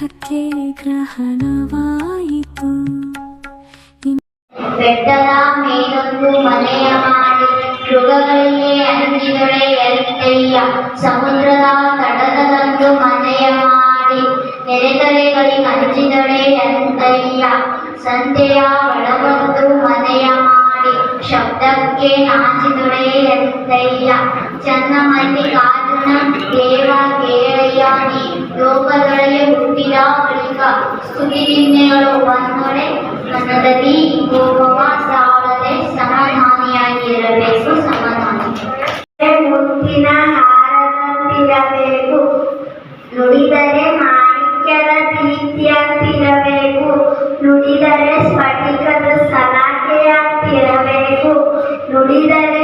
ದೇಹಕ್ಕೆ ಗ್ರಹಣವಾಯಿತು ಬೆಟ್ಟದ ಮೇಲೊಂದು ಮನೆಯ ಮಾಡಿ ಮೃಗಗಳಿಗೆ ಅಂಜಿದೊಡೆ ಎತ್ತಯ್ಯ ಸಮುದ್ರದ ತಡದಲ್ಲೊಂದು ಮನೆಯ ಮಾಡಿ ನೆರೆತರೆಗಳಿಗೆ ಅಂಜಿದೊಡೆ ಎಂತಯ್ಯ ಸಂತೆಯ ಒಳಗೊಂದು ಮನೆಯ ಮಾಡಿ ಶಬ್ದಕ್ಕೆ ನಾಚಿದೊಡೆ ಎಂತಯ್ಯ ಚನ್ನ ಮಲ್ಲಿಕಾರ್ಜುನ ದೇವ ಕೇಳಯ್ಯ ನೀ ಲೋಕದೊಳಗೆ ಹುಟ್ಟಿದ ಬಳಿಕ ಸ್ತುತಿ ನಿಂದೆಗಳು ಬಂದೊಡೆ ಮನದಲ್ಲಿ ಹೋಗುವ ಸಾವಳದೆ ಸಮಾಧಾನಿಯಾಗಿರಬೇಕು ಸಮಾಧಾನಿ. ಮುತ್ತಿನ ಹಾರದಂತಿರಬೇಕು ನುಡಿದರೆ ಮಾಣಿಕ್ಯದ ಪ್ರೀತಿಯಂತಿರಬೇಕು, ನುಡಿದರೆ ಸ್ಫಟಿಕದ ಸಲಾಖೆಯಂತಿರಬೇಕು ನುಡಿದರೆ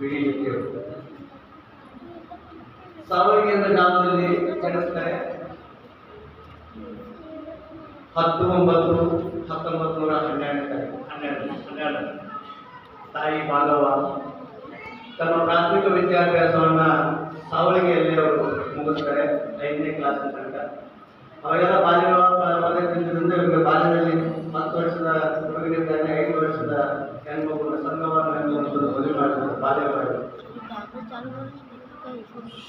ಬಿಡಿ ಸಾವಿರದ ಗ್ರಾಮದಲ್ಲಿ ಜನಿಸ್ತಾರೆ ಹತ್ತು ಒಂಬತ್ತು ಹತ್ತೊಂಬತ್ತು ನೂರ ಹನ್ನೆರಡು ಹನ್ನೆರಡು ಹನ್ನೆರಡು. ತಾಯಿ ಬಾಲವ ತಮ್ಮ ಪ್ರಾಥಮಿಕ ವಿದ್ಯಾಭ್ಯಾಸವನ್ನು ಸಾವಳಿಗೆಯಲ್ಲಿ ಅವರು ಮುಗಿಸ್ತಾರೆ ಐದನೇ ಕ್ಲಾಸ್ ತನಕ. ಅವಾಗೆಲ್ಲ ಬಾಲ್ಯ ಬಾಲ್ಯದಿಂದ ಇವರಿಗೆ ಬಾಲ್ಯದಲ್ಲಿ ಒಂದು ಮದುವೆ ಮಾಡಿದ್ರು ಬಾಲ್ಯ ಮಾಡಿದ್ರು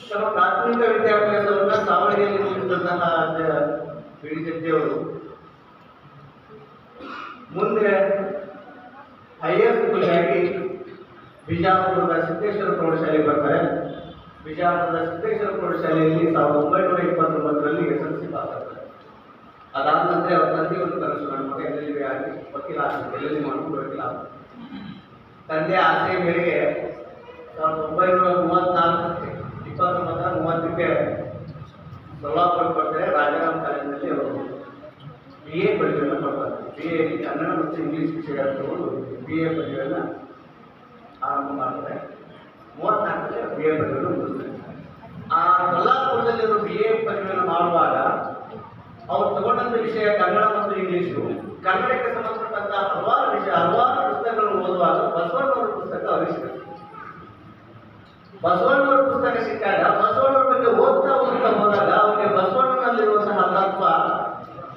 ತಮ್ಮ ಪ್ರಾಥಮಿಕ ವಿದ್ಯಾಭ್ಯಾಸವನ್ನ ಸಾವಳಿಗೆಯಲ್ಲಿ ಮುಗಿಸಿದಂತಹ ಬಿಡಿಜೆಟ್ಟಿಯವರು ಮುಂದೆ ಹೈಯರ್ ಸ್ಕೂಲ್ಗಾಗಿ ಬಿಜಾಪುರದ ಸಿದ್ದೇಶ್ವರ ಪ್ರೌಢಶಾಲೆಗೆ ಬರ್ತಾರೆ ಬಿಜಾಪುರದ ಸಿದ್ದೇಶ್ವರ ಪ್ರೌಢಶಾಲೆಯಲ್ಲಿ ಸಾವಿರದ ಒಂಬೈನೂರ ಇಪ್ಪತ್ತೊಂಬತ್ತರಲ್ಲಿ ಎಸ್ ಎಲ್ ಸಿ ಪಾಸ್ ಆಗ್ತಾರೆ ಅದಾದ ನಂತರ ಅವ್ರ ತಂದೆ ಒಂದು ಕನಸು ನನ್ನ ಮಗ ಎಲ್ ಎಲ್ ಬಿ ಆಗಿ ವಕೀಲ ಆಗ್ತಾರೆ ಎಲ್ ಎಲ್ ಬಿ ಮಾಡ್ಕೊಂಡು ವಕೀಲ ಆಗ್ತಾರೆ ತಂದೆ ಆಸೆ ಮೇರೆಗೆ ಸಾವಿರದ ಒಂಬೈನೂರ ಮೂವತ್ನಾಲ್ಕಕ್ಕೆ, ಇಪ್ಪತ್ತೊಂಬತ್ತರ ಮೂವತ್ತಕ್ಕೆ ಸೊಲ್ಲಾಪುರ ಕೊಡ್ತಾರೆ ರಾಜಾರಾಮ್ ಕಾಲೇಜಿನಲ್ಲಿ ಅವರು ಬಿ ಎ ಪದವಿಯನ್ನು ಕೊಡ್ತಾರೆ. ಬಿ ಎ ಕನ್ನಡ ಮತ್ತು ಇಂಗ್ಲೀಷ್ ವಿಷಯ ತಗೊಂಡು ಬಿ ಎ ಪದವಿಯನ್ನು ಆರಂಭ ಮಾಡ್ತಾರೆ. ಮೂವತ್ತ್ನಾಲ್ಕಕ್ಕೆ ಬಿ ಎ ಪದವಿಯನ್ನು ಆ ಅವರು ಬಿ ಎ ಪದವಿಯನ್ನು ಮಾಡುವಾಗ, ಅವ್ರು ತಗೊಂಡಂಥ ವಿಷಯ ಕನ್ನಡ ಮತ್ತು ಇಂಗ್ಲೀಷು ಕನ್ನಡಕ್ಕೆ ಸಂಬಂಧಪಟ್ಟಂತಹ ಹಲವಾರು ವಿಷಯ ಹಲವಾರು ಪುಸ್ತಕಗಳನ್ನು ಓದುವಾಗ ಬಸವಣ್ಣವರ ಪುಸ್ತಕ ಅವರಿಗೆ ಸಿಗುತ್ತೆ ಬಸವಣ್ಣವರ ಪುಸ್ತಕ ಸಿಕ್ಕಾಗ ಬಸವಣ್ಣರ ಬಗ್ಗೆ ಓದ್ತಾ ಓದ್ತಾ ಹೋದಾಗ ಅವರಿಗೆ ಬಸವಣ್ಣನಲ್ಲಿರುವಂತಹ ತತ್ವ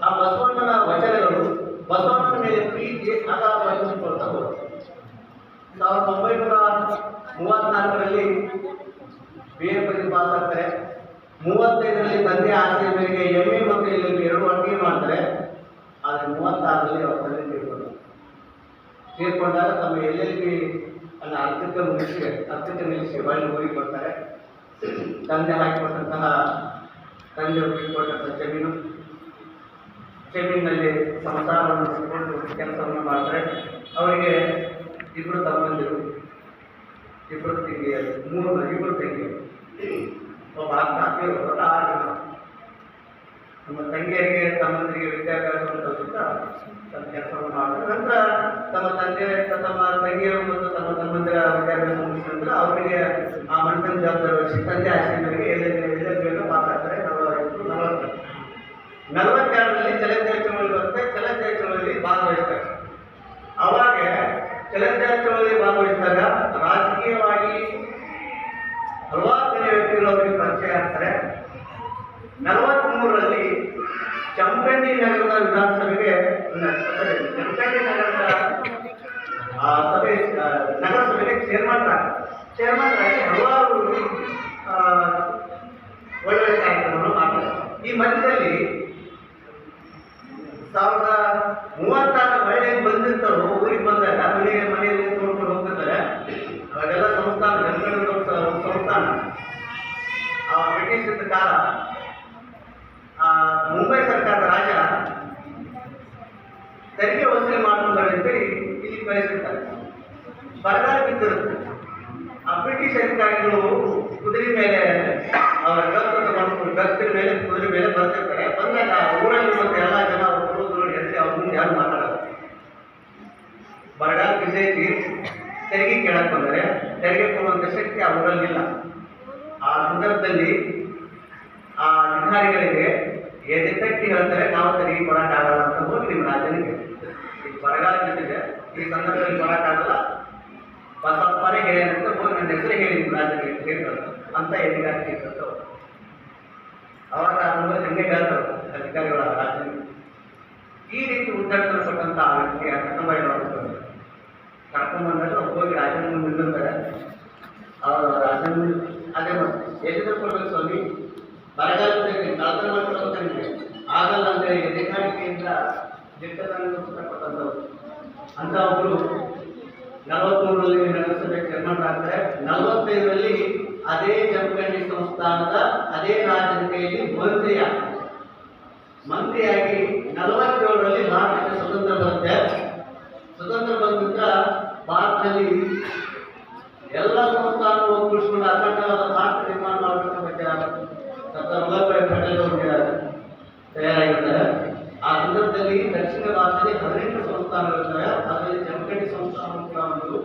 ಆ ಬಸವಣ್ಣನ ವಚನಗಳು ಬಸವಣ್ಣನ ಮೇಲೆ ಪ್ರೀತಿ ಅಗಾಧವಾಗಿ ಹೊಂದಿಕೊಳ್ತಾ ಹೋಗುತ್ತೆ ಸಾವಿರದ ಒಂಬೈನೂರ ಮೂವತ್ನಾಲ್ಕರಲ್ಲಿ ಬಿ ಎ ಪದವಿ ಪಾಸ್ ಆಗ್ತಾರೆ ಮೂವತ್ತೈದರಲ್ಲಿ ತಂದೆ ಆಸೆಯ ಮೇರೆಗೆ ಎಂ ಎ ಮತ್ತು ಎಲ್ ಎಲ್ ಬಿ ಎರಡು ಒಟ್ಟಿಗೆ ಮಾಡ್ತಾರೆ ಆದರೆ ಮೂವತ್ತಾರರಲ್ಲಿ ಅವ್ರ ತಂದೆ ತೀರ್ಕೊಂಡ್ರು ತೀರ್ಕೊಂಡಾಗ ತಮ್ಮ ಎಲ್ ಎಲ್ ಬಿ ಮುಗಿಸಿ ಅರ್ಧಕ್ಕೆ ನಿಲ್ಲಿಸಿ. ಹೊಳ್ಳಿ ಊರಿಗೆ ಬರ್ತಾರೆ. ತಂದೆ ಹಾಕಿಕೊಟ್ಟಂತಹ ತಂದೆಯವರು ಬಿಟ್ಕೊಟ್ಟಂತಹ ಜಮೀನು. ಜಮೀನಿನಲ್ಲಿ ಸಂಸಾರವನ್ನು ಇಟ್ಕೊಂಡು ಕೆಲಸವನ್ನು ಮಾಡ್ತಾರೆ. ಅವರಿಗೆ ಇಬ್ಬರು ತಮ್ಮಂದಿರು ಇಬ್ಬರು ತಂಗಿಯರು, ಮೂರು ಇಬ್ಬರು ತಂಗಿಯರು. ಒಬ್ಬ ಅಕ್ಕ ಅಕ್ಕ ಒಟ್ಟು ಆರು ಜನ ನಮ್ಮ ತಂಗಿ ತಂಗಿಯರಿಗೆ, ತಮ್ಮಂದಿರಿಗೆ ವಿದ್ಯಾಭ್ಯಾಸವನ್ನು ಕಲಿಸುತ್ತಾ ತಮ್ಮ ಕೆಲಸವನ್ನು ಮಾಡ್ತಾರೆ. ನಂತರ ತಮ್ಮ ತಂದೆ, ತಮ್ಮ ತಂಗಿಯರು ಮತ್ತು ತಮ್ಮ ತಮ್ಮಂದಿರ ಸಭೆ ನಗರಸಭೆಗೆ ಚೇರ್ಮನ್ ಚೇರ್ಮನ್ ಆಗಿ ಹಲವಾರು ಒಳ್ಳೆ ಒಳ್ಳೊಳ್ಳೆ ಕಾರ್ಯಕ್ರಮವನ್ನು ಮಾಡ್ತಾರೆ. ಈ ಮಧ್ಯದಲ್ಲಿ ಸಾವಿರದ ಮೂವತ್ತಾರು ಮಹಿಳೆಗೆ ಬಂದಿರ್ತಾರೋ, ಊರಿಗೆ ಬಂದಾಗ ಮನೆಗೆ ಮನೆಯಲ್ಲಿ ನೋಡ್ಕೊಂಡು ಹೋಗ್ತಿರ್ತಾರೆ ಅವಾಗೆಲ್ಲ ಸಂಸ್ಥಾನ ಬೆಂಗಳೂರು ಸಂಸ್ಥಾನ ಆ ಬ್ರಿಟಿಷ್ ಇದ್ದ ಕಾಲ ಆ ಮುಂಬೈ ಸರ್ಕಾರದ ರಾಜ ತೆರಿಗೆ ವಸೂಲಿ ಮಾಡ್ಕೊಂಡ್ರೆ ಅಂತೇಳಿ ಬರಗಾಲ ಬಿದ್ದಿರುತ್ತೆ ಆ ಬ್ರಿಟಿಷ್ ಅಧಿಕಾರಿಗಳು ಕುದುರೆ ಮೇಲೆ ಅವರ ಗತ್ತು ಮೇಲೆ, ಕುದುರೆ ಮೇಲೆ ಬರ್ತಿರ್ತಾರೆ. ಬಂದಾಗ ಊರಲ್ಲಿರುವಂಥ ಎಲ್ಲ ಜನ ಅವ್ರು ನೋಡಿ ಅಂತ ಅವ್ರ ಮುಂದೆ ಯಾರು ಮಾತಾಡೋದು? ಬರಗಾಲ ಬಿದ್ದೈತಿ ತೆರಿಗೆ ಕೇಳಕ್ ಬಂದರೆ ತೆರಿಗೆ ಕೊಡುವಂಥ ಶಕ್ತಿ ಆ ಊರಲ್ಲಿಲ್ಲ ಆ ಸಂದರ್ಭದಲ್ಲಿ ಆ ಅಧಿಕಾರಿಗಳಿಗೆ ಎದೆ ತಟ್ಟಿ ಹೇಳ್ತಾರೆ, ನಾವು ತೆರಿಗೆ ಕೊಡಕ್ಕಾಗಲ್ಲ ಅಂತ ಹೋಗಿ ನಿಮ್ಮ ರಾಜನಿಗೆ ಬರಗಾಲ ಬಿದ್ದಿದೆ ಈ ಸಂದರ್ಭದಲ್ಲಿ ಕೊಡಕ್ಕಾಗಲ್ಲ ಬಸಪ್ಪನೇ ಹೇಳ್ಯಾನಂತ ಹೋಗಿ ನನ್ನ ಹೆಸರು ಹೇಳಿ ರಾಜನಿಗೆ ಹೇಳ್ತಾರೆ ಅಂತ ಎದಿಗಾರಿಕೆ ಇರ್ತವೆ ಅವಾಗ ಅಂದ್ರೆ ಹಂಗೆ ಹೇಳ್ತಾರೆ ಅಧಿಕಾರಿಗಳ ಈ ರೀತಿ ಉದ್ದಾಟನೆ ಕೊಟ್ಟಂತ ಆ ವ್ಯಕ್ತಿ ಕರ್ಕೊಂಬ ಕರ್ಕೊಂಬಂದಾಗ ಹೋಗಿ ರಾಜನ ಮುಂದೆ ನಿಂತಿರ್ತಾರೆ ಅವರು ರಾಜನ ಅದೇ ಮತ್ತೆ ಕೊಡ್ಬೇಕು ಸ್ವಾಮಿ. ಬರಗಾಲದಲ್ಲಿ ಕಳೆದ ಮಾಡ್ಕೊಳ್ತಾನೆ ಆಗಲ್ಲ ಅಂದ್ರೆ ಎದೆಗಾರಿಕೆಯಿಂದ ದಿಟ್ಟತನ ಕೊಟ್ಟಂಥವ್ರು ಅಂತ ಒಬ್ರು ನಲವತ್ಮೂರರಲ್ಲಿ ನಗರಸಭೆ ಚೇರ್ಮನ್ ಆಗ್ತಾರೆ ನಲವತ್ತೈದರಲ್ಲಿ ಅದೇ ಜಮಖಂಡಿ ಸಂಸ್ಥಾನದ ಅದೇ ರಾಜ್ಯದ ಕೈಯಲ್ಲಿ ಮಂತ್ರಿಯ ಮಂತ್ರಿಯಾಗಿ ನಲವತ್ತೇಳರಲ್ಲಿ ಭಾರತಕ್ಕೆ ಸ್ವತಂತ್ರ ಬರುತ್ತೆ ಸ್ವತಂತ್ರ ಬಂದ ನಂತರ ಭಾರತದಲ್ಲಿ ಎಲ್ಲ ಸಂಸ್ಥಾನಗಳು ಒಗ್ಗೂಡಿಸ್ಕೊಂಡು ಅಖಂಡವಾದ ಭಾರತ ನಿರ್ಮಾಣ ಮಾಡಬೇಕಂತ ಸರ್ದಾರ್ ವಲ್ಲಭಭಾಯಿ ಪಟೇಲ್ ಅವರಿಗೆ ತಯಾರಾಗಿರ್ತಾರೆ. ಆ ಸಂದರ್ಭದಲ್ಲಿ ದಕ್ಷಿಣ ಭಾರತದಲ್ಲಿ ಹದಿನೆಂಟು ಸಂಸ್ಥಾನಗಳಿರ್ತವೆ ಅದರಲ್ಲಿ ಜಮಖಂಡಿ ಸಂಸ್ಥಾನ ಕೂಡ ಒಂದು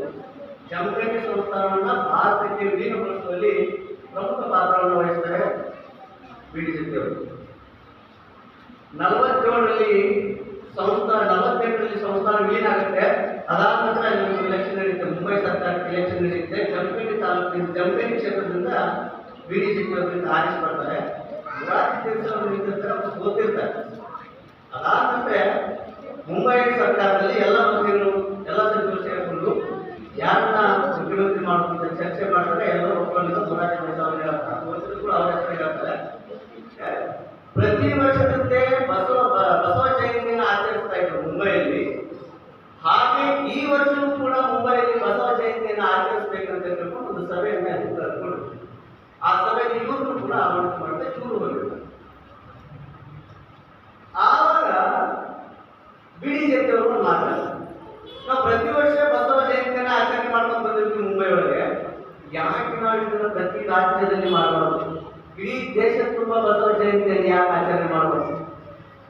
ಜಮಖಂಡಿ ಸಂಸ್ಥಾನವನ್ನ ಭಾರತಕ್ಕೆ ವಿಲೀನಗೊಳಿಸುವಲ್ಲಿ ಪ್ರಮುಖ ಪಾತ್ರವನ್ನು ವಹಿಸ್ತಾರೆ ಬಿ ನಲವತ್ತೇಳರಲ್ಲಿ ಸಂಸ್ಥಾನ ನಲವತ್ತೆಂಟರಲ್ಲಿ ಸಂಸ್ಥಾನ ವಿಲೀನ ಆಗುತ್ತೆ ಅದಾದ ನಂತರ ಎಲೆಕ್ಷನ್ ನಡೆಯುತ್ತೆ ಮುಂಬೈ ಸರ್ಕಾರಕ್ಕೆ ಎಲೆಕ್ಷನ್ ನಡೆಯುತ್ತೆ ಜಮಖಂಡಿ ತಾಲೂಕಿನ ಜಮಖಂಡಿ ಕ್ಷೇತ್ರದಿಂದ ಬಿ ಡಿ ಅವರಿಂದ ಆರಿಸಿ ಬರ್ತಾರೆ ಸೋತಿರ್ತಾರೆ. ಅದಾದ ನಂತರ ಮುಂಬೈ ಸರ್ಕಾರದಲ್ಲಿ ಎಲ್ಲ ಮಂತ್ರಿಗಳು ಎಲ್ಲ ಸಚಿವರು ಸೇರಿಕೊಂಡು ಯಾರನ್ನ ಮುಖ್ಯಮಂತ್ರಿ ಮಾಡುವಂತ ಚರ್ಚೆ ಮಾಡ್ತಾರೆ ಎಲ್ಲರೂ ಒಪ್ಕೊಂಡಿದ್ದು ಮೊರಾರ್ಜಿ ದೇಸಾಯಿ ಅವರು ಹೇಳ್ತಾರೆ ಸೋತಿದ್ರು ಕೂಡ ಅವ್ರ ಹೆಸರು ಹೇಳ್ತಾರೆ ಪ್ರತಿ ವರ್ಷದಂತೆ ಬಸವ ಬ- ಬಸವ ಜಯಂತಿಯನ್ನು ಆಚರಿಸ್ತಾ ಇದ್ರು ಮುಂಬೈಯಲ್ಲಿ ಹಾಗೆ ಈ ವರ್ಷವೂ ಕೂಡ ಮುಂಬೈಯಲ್ಲಿ ಬಸವ ಜಯಂತಿಯನ್ನು ಆಚರಿಸಬೇಕಂತ ಹೇಳ್ಕೊಂಡು ಒಂದು ಸಭೆಯನ್ನ ಅಲ್ಲಿ ಕರ್ಕೊಂಡು ಆ ಸಭೆಗೆ ಇವರು ಕೂಡ ಆಮಂತ್ರಣ ಮಾಡಿದ್ರೆ ಇವರು ಹೋಗಿರ್ತಾರೆ ಆವಾಗ ಬಿಡಿ ಜಯಂತಿಯವರು ಮಾತಾಡ್ತಾರೆ ನಾವು ಪ್ರತಿ ವರ್ಷ ಬಸವ ಜಯಂತಿಯನ್ನು ಆಚರಣೆ ಮಾಡ್ಕೊಂಡು ಬಂದಿರ್ತೀವಿ ಮುಂಬೈ ಒಳಗೆ ಯಾಕೆ ನಾವು ಪ್ರತಿ ರಾಜ್ಯದಲ್ಲಿ ಮಾಡಬಾರ್ದು? ಇಡೀ ದೇಶ ತುಂಬ ಬಸವ ಜಯಂತಿಯನ್ನು ಯಾಕೆ ಆಚರಣೆ ಮಾಡಬಾರ್ದು?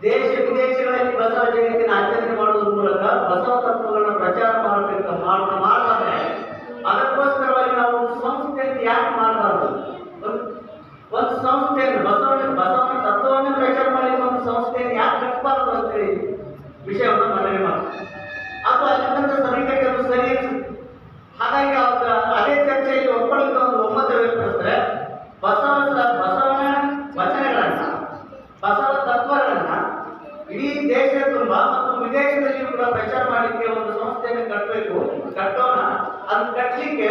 ದೇಶ ವಿದೇಶಗಳಲ್ಲಿ ಬಸವ ಜಯಂತಿಯನ್ನು ಆಚರಣೆ ಮಾಡೋದ್ರ ಮೂಲಕ ಬಸವ ತತ್ವಗಳನ್ನ ಪ್ರಚಾರ ಮಾಡಬೇಕು ಮಾಡ ಮಾಡಲಾದ್ರೆ ಅದಕ್ಕೋಸ್ಕರವಾಗಿ ನಾವು ಒಂದು ಸಂಸ್ಥೆಯನ್ನು ಯಾಕೆ ಮಾಡಬಾರ್ದು? ಒಂದು ಸಂಸ್ಥೆಯನ್ನು ಬಸವನ ಬಸವನ ತತ್ವವನ್ನು ಪ್ರಚಾರ ಮಾಡಲಿಕ್ಕೆ ಒಂದು ಸಂಸ್ಥೆಯನ್ನು ಯಾಕೆ ಕಟ್ಟಬಾರ್ದು ಅಂತೇಳಿ ವಿಷಯವನ್ನು ಮನವಿ ಮಾಡ್ತಾರೆ ಅದು ಅಲ್ಲಿಂದ ಸಮೀಕ್ಷೆಗಳು ಸರಿ ಅನ್ಸುತ್ತೆ ಹಾಗಾಗಿ ಅವಾಗ ಅದೇ ಚರ್ಚೆಯಲ್ಲಿ ಒಪ್ಪಳಿಕೆ ಒಂದು ಒಮ್ಮತ ವ್ಯಕ್ತಪಡಿಸಿದ್ರೆ ಬಸವ ಬಸವನ ವಚನಗಳನ್ನ ಬಸವ ತತ್ವಗಳನ್ನ ಇಡೀ ದೇಶ ತುಂಬ ಮತ್ತು ವಿದೇಶದಲ್ಲಿ ಕೂಡ ಪ್ರಚಾರ ಮಾಡಲಿಕ್ಕೆ ಒಂದು ಸಂಸ್ಥೆಯನ್ನು ಕಟ್ಟಬೇಕು ಕಟ್ಟೋಣ ಅದನ್ನ ಕಟ್ಟಲಿಕ್ಕೆ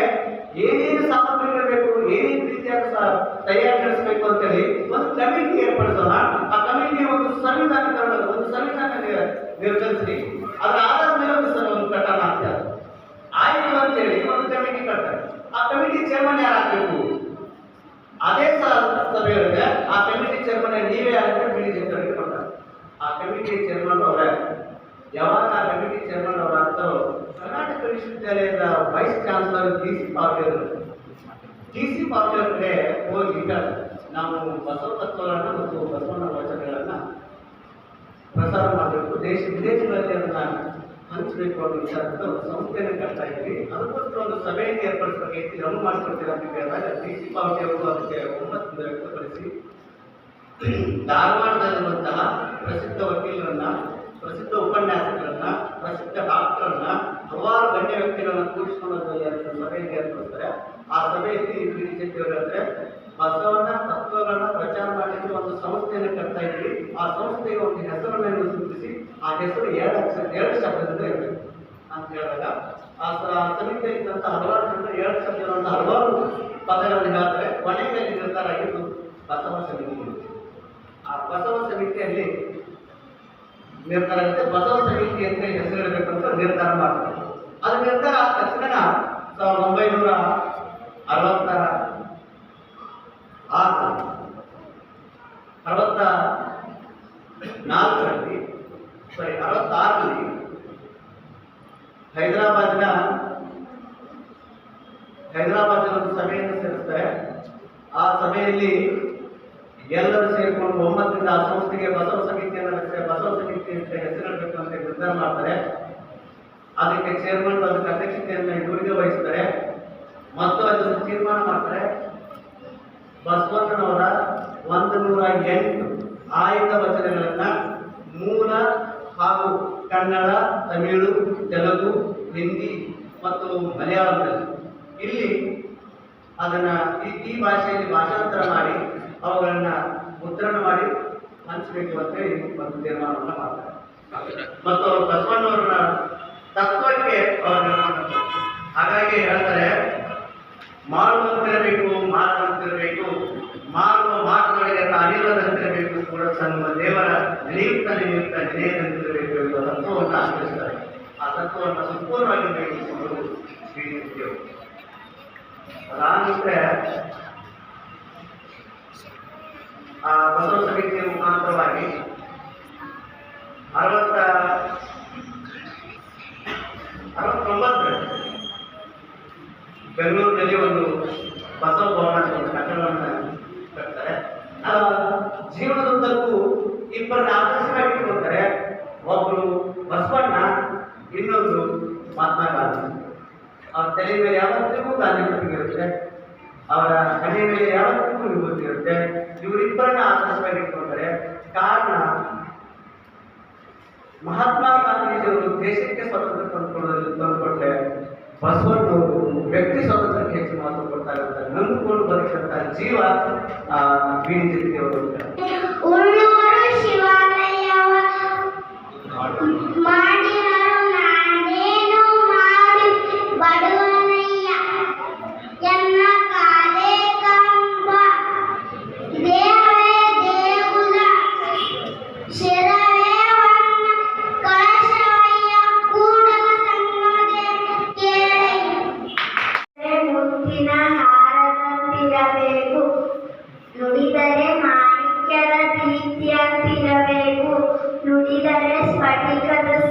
ಏನೇನು ಸಾಮಗ್ರಿಗಳು ಬೇಕು ಏನೇನು ರೀತಿಯಾದ ಸ- ತಯಾರಿ ನಡೆಸಬೇಕು ಅಂತೇಳಿ ಒಂದು ಕಮಿಟಿ ಏರ್ಪಡಿಸೋಣ ಆ ಕಮಿಟಿ ಒಂದು ಸಂವಿಧಾನ ತರೋಣ, ಒಂದು ಸಂವಿಧಾನ ನಿರ್- ನಿರ್ಧರಿಸಿ ಅದರ ಆಧಾರದ ಮೇಲೆ ಒಂದು ಸ- ಒಂದು ಕಟ್ಟೋಣ ಅಂತ ಆಯ್ತು ಅಂತೇಳಿ ಒಂದು ಕಮಿಟಿ ಕಟ್ತಾರೆ ಆ ಕಮಿಟಿ ಚೇರ್ಮನ್ ಯಾರಾಗಬೇಕು ಅದೇ ಸ- ಸಭೆಯೊಳಗೆ ಆ ಕಮಿಟಿ ಚೇರ್ಮನ್ ನೀವೇ ಆಗುತ್ತೆ ಬಿಡಿ ಜನರಿಗೆ ಕೊಡ್ತಾರೆ ಆ ಕಮಿಟಿ ಚೇರ್ಮನ್ ಅವರೇ ಯಾವಾಗ ಆ ಕಮಿಟಿ ಚೇರ್ಮನ್ ಅವರ ಆಗ್ತಾರೋ ಕರ್ನಾಟಕ ವಿಶ್ವವಿದ್ಯಾಲಯದ vice chancellor D C Patil D C Patil ಹೋಗಿ ನಾವು ಬಸವ ತತ್ವಗಳನ್ನ ಮತ್ತು ಬಸವನ ವಚನಗಳನ್ನು ಪ್ರಸಾರ ಮಾಡಬೇಕು. ದೇಶ ವಿದೇಶಗಳಲ್ಲಿ ಅದನ್ನು ಹಂಚಬೇಕು ಅನ್ನೋ ವಿಚಾರದ ಒಂದು ಸಂಸ್ಥೆಯನ್ನು ಕಟ್ತಾ ಇದ್ವಿ ಅದಕ್ಕೋಸ್ಕರ ಒಂದು ಸಭೆಯನ್ನು ಏರ್ಪಡಿಸಬೇಕಾಗಿತ್ತು ನಾವು ಮಾಡ್ಕೊಡ್ತೀರಾ ಅಂತ ಕೇಳಿದಾಗ ಡಿ ಸಿ ಪಾವತಿ ಅವರು ಅದಕ್ಕೆ ಒಮ್ಮತದಿಂದ ವ್ಯಕ್ತಪಡಿಸಿ, ಧಾರವಾಡದಲ್ಲಿರುವಂತಹ ಪ್ರಸಿದ್ಧ ವಕೀಲರನ್ನ, ಪ್ರಸಿದ್ಧ ಉಪನ್ಯಾಸಕರನ್ನ, ಪ್ರಸಿದ್ಧ ಡಾಕ್ಟರನ್ನ ಹಲವಾರು ಗಣ್ಯ ವ್ಯಕ್ತಿಗಳನ್ನ ಇದೆ ಅಂತ ಏರ್ಪಡಿಸ್ತಾರೆ ಆ ಸಭೆಯಲ್ಲಿ ಹೇಳ್ತಾರೆ ಬಸವನ ತತ್ವಗಳನ್ನ ಪ್ರಚಾರ ಮಾಡಿದ್ರು ಒಂದು ಸಂಸ್ಥೆಯನ್ನು ಕಟ್ತಾ ಇದ್ವಿ. ಆ ಸಂಸ್ಥೆಗೆ ಒಂದು ಹೆಸರನ್ನು ಸೂಚಿಸಿ, ಆ ಹೆಸರು ಎರಡು ಅಕ್ಷರ, ಎರಡು ಶಬ್ದದಿಂದ ಇರಬೇಕು ಅಂತ ಹೇಳಿದಾಗ, ಆ ಸಮಿತಿಯಲ್ಲಿ ಹಲವಾರು ಜನ ಎರಡು ಶಬ್ದಗಳನ್ನ ಹಲವಾರು ಪದಗಳನ್ನು ಹೇಳ್ತಾರೆ. ಕೊನೆಯಲ್ಲಿ ನಿರ್ಧಾರ ಆಗಿದ್ದು ಬಸವ ಸಮಿತಿ. ಆ ಬಸವ ಸಮಿತಿಯಲ್ಲಿ ನಿರ್ಧಾರ ಆಗುತ್ತೆ ಬಸವ ಸಮಿತಿ ಅಂತ ಹೆಸರು ಅಂತ ನಿರ್ಧಾರ ಮಾಡ್ತಾರೆ. ಅದು ನಿರ್ಧಾರ ಆದ ತಕ್ಷಣ ಸಾವಿರದ ಒಂಬೈನೂರ ಅರವತ್ತ ಆರು, ಅರವತ್ತ ನಾಲ್ಕರಲ್ಲಿ ಸಾರಿ ಅರವತ್ತಾರರಲ್ಲಿ ಹೈದರಾಬಾದ್ನ ಹೈದರಾಬಾದಿನ ಒಂದು ಸಭೆಯನ್ನು ಸೇರಿಸ್ತಾರೆ. ಆ ಸಭೆಯಲ್ಲಿ ಎಲ್ಲರೂ ಸೇರಿಕೊಂಡು ಒಮ್ಮತದಿಂದ ಆ ಸಂಸ್ಥೆಗೆ ಬಸವ ಸಮಿತಿಯನ್ನು ರಚಿಸಿ ಬಸವ ಸಮಿತಿ ಅಂತ ಹೆಸರಿಡಬೇಕು ಅಂತ ನಿರ್ಧಾರ ಮಾಡ್ತಾರೆ. ಅದಕ್ಕೆ ಚೇರ್ಮನ್ ಅದಕ್ಕೆ ಅಧ್ಯಕ್ಷತೆಯನ್ನು ಗುರಿಗೆ ವಹಿಸ್ತಾರೆ. ಮತ್ತು ಅದನ್ನು ತೀರ್ಮಾನ ಮಾಡ್ತಾರೆ. ಬಸವಣ್ಣನವರ ಒಂದು ನೂರ ಎಂಟು ಆಯ್ದ ವಚನಗಳನ್ನ ಮೂಲ ಹಾಗೂ ಕನ್ನಡ, ತಮಿಳು, ತೆಲುಗು, ಹಿಂದಿ ಮತ್ತು ಮಲಯಾಳಂದಲ್ಲಿ ಇಲ್ಲಿ ಅದನ್ನ ಈ ಭಾಷೆಯಲ್ಲಿ ಭಾಷಾಂತರ ಮಾಡಿ ಅವುಗಳನ್ನ ಮುದ್ರಣ ಮಾಡಿ ಹಂಚಬೇಕು ಅಂತ ಒಂದು ತೀರ್ಮಾನವನ್ನು ಮಾಡ್ತಾರೆ. ಮತ್ತು ಅವರು ಬಸವಣ್ಣವರನ್ನ ತತ್ವಕ್ಕೆ ಅವರು ನಿರ್ಮಾಣ ಹಾಗಾಗಿ ಹೇಳ್ತಾರೆ ಮಾಡುವಂತಿರಬೇಕು ಮಾರುವಂತಿರಬೇಕು ಮಾರುವ ಮಾತುಗಳಿಗೆ ತಾನಿಲ್ಲದಂತಿರಬೇಕು ಕೂಡ ಸಣ್ಣ ದೇವರ ನಿಯುಕ್ತ ನಿಯುಕ್ತ ನಿಲಯದಂತಿರಬೇಕು ಎಂಬ ತತ್ವವನ್ನು ಆಚರಿಸ್ತಾರೆ. ಆ ತತ್ವವನ್ನು ಸಂಪೂರ್ಣವಾಗಿ ಬೆಳೆಸಿಕೊಂಡು ಶ್ರೀ ಅದಾದ್ಮೇಲೆ ಆ ಬಸವ ಸಮಿತಿಯ ಮುಖಾಂತರವಾಗಿ ಅರವತ್ತ ಅರವತ್ತೊಂಬತ್ತು ಬೆಂಗಳೂರಿನಲ್ಲಿ ಒಂದು ಬಸವ ಭವನ ಕಟ್ಟಡವನ್ನು ಕಟ್ತಾರೆ. ಆ ಜೀವನದುದ್ದಕ್ಕೂ ಇಬ್ಬರನ್ನ ಆದರ್ಶವಾಗಿ ಇಟ್ಕೊಳ್ತಾರೆ ಒಬ್ಬರು ಬಸವಣ್ಣ ಇನ್ನೊಂದು ಮಹಾತ್ಮ ಗಾಂಧಿ. ಅವ್ರ ತಲೆ ಮೇಲೆ ಯಾವತ್ತಿಗೂ ಗಾಂಧಿ ಇರುತ್ತೆ. ಅವರ ಹಣೆ ಮೇಲೆ ಯಾವತ್ತಿಗೂ ವಿಭೂತಿ ಇರುತ್ತೆ. ಇವರಿಬ್ಬರನ್ನ ಆದರ್ಶವಾಗಿ ಇಟ್ಕೊಳ್ತಾರೆ ಕಾರಣ ಮಹಾತ್ಮ ಗಾಂಧೀಜಿಯವರು ದೇಶಕ್ಕೆ ಸ್ವಾತಂತ್ರ್ಯ ತಂದುಕೊಳ್ಳಲು ತಂದುಕೊಟ್ರೆ ಬಸವಣ್ಣವರು ವ್ಯಕ್ತಿ ಸ್ವಾತಂತ್ರ್ಯಕ್ಕೆ ಹೆಚ್ಚು ಮಹತ್ವ ಕೊಡ್ತಾರೆ ಅಂತ ನಂಬಿಕೊಂಡು ಬದುಕಂತ ಜೀವ ಬೀಡಿ ಅವರು. ಸ್ಫಟಿಕದ ಸಲಾಕೆಯಂತಿರಬೇಕು